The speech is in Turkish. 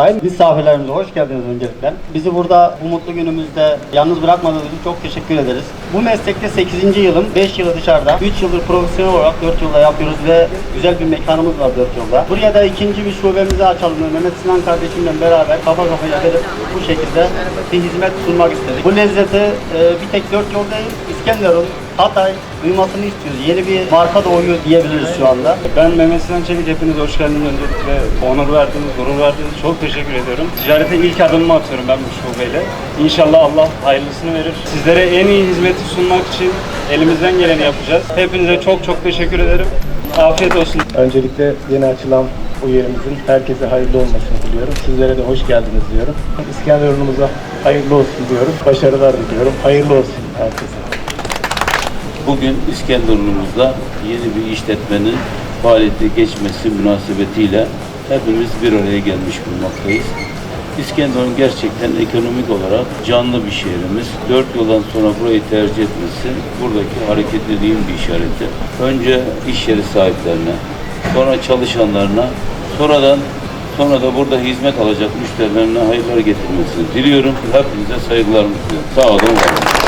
Sayın misafirlerimize hoş geldiniz öncelikle. Bizi burada bu mutlu günümüzde yalnız bırakmadığınız için çok teşekkür ederiz. Bu meslekte 8. yılım, 5 yılı dışarıda, 3 yıldır profesyonel olarak 4 yılda yapıyoruz ve güzel bir mekanımız var 4 yılda. Buraya da ikinci bir şubemizi açalım. Mehmet Sinan kardeşimle beraber kafa kafaya verip bu şekilde bir hizmet sunmak istedik. Bu lezzeti e, bir tek 4 yol değil, İskenderun, Hatay duymasını istiyoruz. Yeni bir marka doğuyor diyebiliriz şu anda. Ben Mehmet Sinan Çevik, hepiniz hoş geldiniz öncelikle. Onur verdiniz, gurur verdiniz. Çok teşekkür ediyorum. Ticarete ilk adımımı atıyorum ben bu şubeyle. İnşallah Allah hayırlısını verir. Sizlere en iyi hizmeti sunmak için elimizden geleni yapacağız. Hepinize çok çok teşekkür ederim. Afiyet olsun. Öncelikle yeni açılan bu yerimizin herkese hayırlı olmasını diliyorum. Sizlere de hoş geldiniz diyorum. İskenderun'umuza hayırlı olsun diyorum. Başarılar diliyorum. Hayırlı olsun herkese. Bugün İskenderun'umuzda yeni bir işletmenin faaliyete geçmesi münasebetiyle hepimiz bir araya gelmiş bulunmaktayız. İskenderun gerçekten ekonomik olarak canlı bir şehrimiz. Dört yıldan sonra burayı tercih etmesi buradaki hareketliliğin bir işareti. Önce iş yeri sahiplerine, sonra çalışanlarına, sonradan sonra da burada hizmet alacak müşterilerine hayırlar getirmesini diliyorum. Hepinize saygılarımı sunuyorum. Sağ olun, var olun.